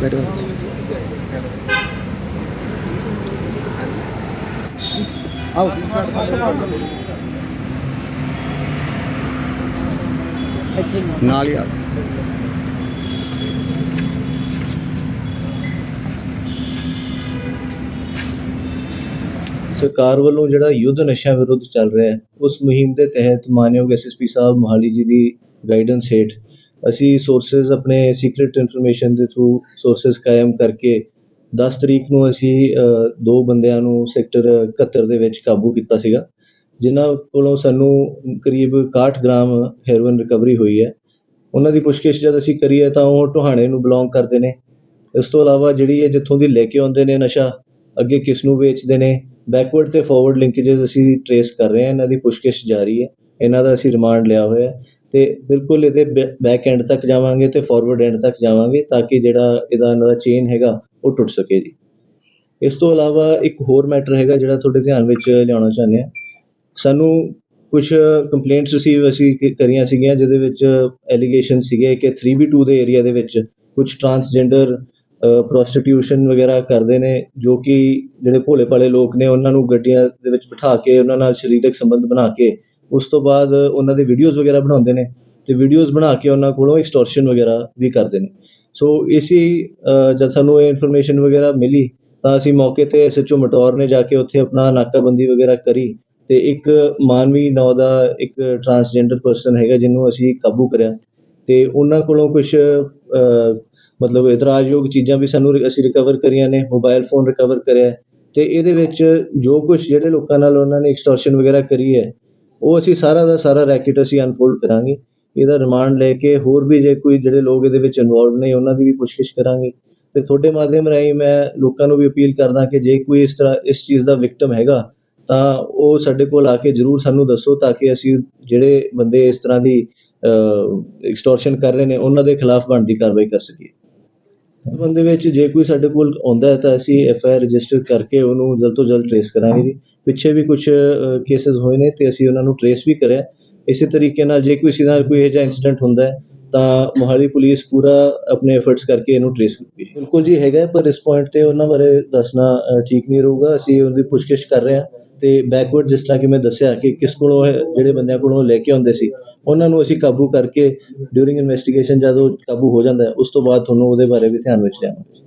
ਬੈਠੋ ਨਾਲ ਹੀ ਆ। ਸਰਕਾਰ ਵੱਲੋਂ ਜਿਹੜਾ ਯੁੱਧ ਨਸ਼ਿਆਂ ਵਿਰੁੱਧ ਚੱਲ ਰਿਹਾ ਹੈ, ਉਸ ਮੁਹਿੰਮ ਦੇ ਤਹਿਤ ਮਾਨਯੋਗ ਐਸਐਸਪੀ ਸਾਹਿਬ ਮੋਹਾਲੀ ਜੀ ਦੀ ਗਾਈਡੈਂਸ ਹੇਠ ਅਸੀਂ ਸੋਰਸਸ ਆਪਣੇ ਸੀਕ੍ਰੀਟ ਇਨਫੋਰਮੇਸ਼ਨ ਦੇ ਥਰੂ ਸੋਰਸਸ ਕਾਇਮ ਕਰਕੇ ਦਸ ਤਰੀਕ ਨੂੰ ਅਸੀਂ ਦੋ ਬੰਦਿਆਂ ਨੂੰ ਸੈਕਟਰ 71 ਦੇ ਵਿੱਚ ਕਾਬੂ ਕੀਤਾ ਸੀਗਾ, ਜਿਨ੍ਹਾਂ ਕੋਲੋਂ ਸਾਨੂੰ ਕਰੀਬ 61 ਗ੍ਰਾਮ ਹੈਰੋਇਨ ਰਿਕਵਰੀ ਹੋਈ ਹੈ। ਉਹਨਾਂ ਦੀ ਪੁੱਛਗਿੱਛ ਜਦ ਅਸੀਂ ਕਰੀ ਹੈ ਤਾਂ ਉਹ ਟੋਹਾਣੇ ਨੂੰ ਬਿਲੋਂਗ ਕਰਦੇ ਨੇ। ਇਸ ਤੋਂ ਇਲਾਵਾ ਜਿਹੜੀ ਇਹ ਜਿੱਥੋਂ ਦੀ ਲੈ ਕੇ ਆਉਂਦੇ ਨੇ ਨਸ਼ਾ, ਅੱਗੇ ਕਿਸ ਨੂੰ ਵੇਚਦੇ ਨੇ ਬੈਕਵਰਡ ਅਤੇ ਫੋਰਵਰਡ ਲਿੰਕੇजेस ਅਸੀਂ ਟਰੇਸ ਕਰ ਰਹੇ ਹਾਂ। ਇਹਨਾਂ ਦੀ ਪੁੱਛਗਿੱਛ ਜਾਰੀ ਹੈ। ਇਹਨਾਂ ਦਾ ਅਸੀਂ ਰਿਮਾਂਡ ਲਿਆ ਹੋਇਆ ਹੈ ਬਿਲਕੁਲ ਇਹਦੇ ਬੈ ਬੈਕ ਐਂਡ ਤੱਕ ਜਾਵਾਂਗੇ ਅਤੇ ਫੋਰਵਰਡ ਐਂਡ ਤੱਕ ਜਾਵਾਂਗੇ ਤਾਂ ਕਿ ਜਿਹੜਾ ਇਹਦਾ ਇਹਨਾਂ ਦਾ ਚੇਨ ਹੈਗਾ ਉਹ ਟੁੱਟ ਸਕੇ ਜੀ। ਇਸ ਤੋਂ ਇਲਾਵਾ ਇੱਕ ਹੋਰ ਮੈਟਰ ਹੈਗਾ ਜਿਹੜਾ ਤੁਹਾਡੇ ਧਿਆਨ ਵਿੱਚ ਲਿਆਉਣਾ ਚਾਹੁੰਦੇ ਹਾਂ। ਸਾਨੂੰ ਕੁਛ ਕੰਪਲੇਂਟਸ ਰਿਸੀਵ ਅਸੀਂ ਕ- ਕਰੀਆਂ ਸੀਗੀਆਂ ਜਿਹਦੇ ਵਿੱਚ ਐਲੀਗੇਸ਼ਨ ਸੀਗੇ ਕਿ 3B2 ਦੇ ਏਰੀਆ ਦੇ ਵਿੱਚ ਕੁਛ ਟਰਾਂਸਜੈਂਡਰ ਪ੍ਰੋਸਟੀਟਿਊਸ਼ਨ ਵਗੈਰਾ ਕਰਦੇ ਨੇ, ਜੋ ਕਿ ਜਿਹੜੇ ਭੋਲੇ ਭਾਲੇ ਲੋਕ ਨੇ ਉਹਨਾਂ ਨੂੰ ਗੱਡੀਆਂ ਦੇ ਵਿੱਚ ਬਿਠਾ ਕੇ, ਉਹਨਾਂ ਨਾਲ ਸਰੀਰਕ ਸੰਬੰਧ ਬਣਾ ਕੇ ਉਸ ਤੋਂ ਬਾਅਦ ਉਹਨਾਂ ਦੇ ਵੀਡੀਓਜ਼ ਵਗੈਰਾ ਬਣਾਉਂਦੇ ਨੇ ਅਤੇ ਵੀਡੀਓਜ਼ ਬਣਾ ਕੇ ਉਹਨਾਂ ਕੋਲੋਂ ਐਕਸਟੋਰਸ਼ਨ ਵਗੈਰਾ ਵੀ ਕਰਦੇ ਨੇ। ਸੋ ਇਸੀ ਜਦ ਸਾਨੂੰ ਇਹ ਇਨਫੋਰਮੇਸ਼ਨ ਵਗੈਰਾ ਮਿਲੀ, ਤਾਂ ਅਸੀਂ ਮੌਕੇ ਤੇ ਐਸਐਚਓ ਮਟੌਰ ਨੇ ਜਾ ਕੇ ਉੱਥੇ ਆਪਣਾ ਨਾਕਾਬੰਦੀ ਵਗੈਰਾ ਕਰੀ ਅਤੇ ਇੱਕ ਮਾਨਵੀ ਨਾਂ ਦਾ ਇੱਕ ਟਰਾਂਸਜੈਂਡਰ ਪਰਸਨ ਹੈਗਾ ਜਿਹਨੂੰ ਅਸੀਂ ਕਾਬੂ ਕਰਿਆ ਅਤੇ ਉਹਨਾਂ ਕੋਲੋਂ ਕੁਛ ਮਤਲਬ ਇਤਰਾਜ਼ਯੋਗ ਚੀਜ਼ਾਂ ਵੀ ਸਾਨੂੰ ਅਸੀਂ ਰਿਕਵਰ ਕਰੀਆਂ ਨੇ ਮੋਬਾਈਲ ਫੋਨ ਰਿਕਵਰ ਕਰਿਆ ਅਤੇ ਇਹਦੇ ਵਿੱਚ ਜੋ ਕੁਛ ਜਿਹੜੇ ਲੋਕਾਂ ਨਾਲ ਉਹਨਾਂ ਨੇ ਐਕਸਟੋਰਸ਼ਨ ਵਗੈਰਾ ਕਰੀ ਹੈ ਉਹ ਅਸੀਂ ਸਾਰਾ ਦਾ ਸਾਰਾ ਰੈਕੇਟ ਅਸੀਂ ਅਨਫੋਲਡ ਕਰਾਂਗੇ। ਇਹਦਾ ਰਿਮਾਂਡ ਲੈ ਕੇ ਹੋਰ ਵੀ ਜੇ ਕੋਈ ਜਿਹੜੇ ਲੋਕ ਇਹਦੇ ਵਿੱਚ ਇਨਵੋਲਵ ਨੇ, ਉਹਨਾਂ ਦੀ ਵੀ ਪੁੱਛਗਿੱਛ ਕਰਾਂਗੇ। ਤੇ ਤੁਹਾਡੇ ਮਾਧਿਅਮ ਰਾਹੀਂ ਮੈਂ ਲੋਕਾਂ ਨੂੰ ਵੀ ਅਪੀਲ ਕਰਦਾ ਕਿ ਜੇ ਕੋਈ ਇਸ ਤਰ੍ਹਾਂ ਇਸ ਚੀਜ਼ ਦਾ ਵਿਕਟਮ ਹੈਗਾ, ਤਾਂ ਉਹ ਸਾਡੇ ਕੋਲ ਆ ਕੇ ਜਰੂਰ ਸਾਨੂੰ ਦੱਸੋ ਤਾਂ ਕਿ ਅਸੀਂ ਜਿਹੜੇ ਬੰਦੇ ਇਸ ਤਰ੍ਹਾਂ ਦੀ ਐਕਸਟੋਰਸ਼ਨ ਕਰ ਰਹੇ ਨੇ, ਉਹਨਾਂ ਦੇ ਖਿਲਾਫ ਬਣਦੀ ਕਾਰਵਾਈ ਕਰ ਸਕੀਏ। ਇਸ ਬੰਦੇ ਵਿੱਚ ਜੇ ਕੋਈ ਸਾਡੇ ਕੋਲ ਆਉਂਦਾ ਹੈ ਤਾਂ ਅਸੀਂ ਐਫ ਆਈ ਆਰ ਰਜਿਸਟਰ ਕਰਕੇ ਉਹਨੂੰ ਜਲਦ ਤੋਂ ਜਲਦ ਟ੍ਰੇਸ ਕਰਾਂਗੇ ਜੀ। ਪਿੱਛੇ ਵੀ ਕੁਛ ਕੇਸਿਸ ਹੋਏ ਨੇ ਅਤੇ ਅਸੀਂ ਉਹਨਾਂ ਨੂੰ ਟਰੇਸ ਵੀ ਕਰਿਆ। ਇਸੇ ਤਰੀਕੇ ਨਾਲ ਜੇ ਕਿਸੇ ਨਾਲ ਕੋਈ ਇਹੋ ਜਿਹਾ ਇੰਸੀਡੈਂਟ ਹੁੰਦਾ ਤਾਂ ਮੋਹਾਲੀ ਪੁਲਿਸ ਪੂਰਾ ਆਪਣੇ ਐਫਰਟਸ ਕਰਕੇ ਇਹਨੂੰ ਟਰੇਸ ਕਰਦੀ ਹੈ। ਬਿਲਕੁਲ ਜੀ ਹੈਗਾ ਪਰ ਇਸ ਪੁਆਇੰਟ ਤੇ ਉਹਨਾਂ ਬਾਰੇ ਦੱਸਣਾ ਠੀਕ ਨਹੀਂ ਰਹੂਗਾ। ਅਸੀਂ ਉਹਦੀ ਪੁੱਛਗਿੱਛ ਕਰ ਰਹੇ ਹਾਂ ਅਤੇ ਬੈਕਵਰਡ ਜਿਸ ਤਰ੍ਹਾਂ ਕਿ ਮੈਂ ਦੱਸਿਆ ਕਿ ਕਿਸ ਕੋਲੋਂ ਇਹ, ਜਿਹੜੇ ਬੰਦਿਆਂ ਕੋਲੋਂ ਲੈ ਕੇ ਆਉਂਦੇ ਸੀ, ਉਹਨਾਂ ਨੂੰ ਅਸੀਂ ਕਾਬੂ ਕਰਕੇ ਡਿਊਰਿੰਗ ਇਨਵੈਸਟੀਗੇਸ਼ਨ ਜਦੋਂ ਕਾਬੂ ਹੋ ਜਾਂਦਾ ਉਸ ਤੋਂ ਬਾਅਦ ਤੁਹਾਨੂੰ ਉਹਦੇ ਬਾਰੇ ਵੀ ਧਿਆਨ ਵਿੱਚ ਲਿਆਵਾਂਗੇ।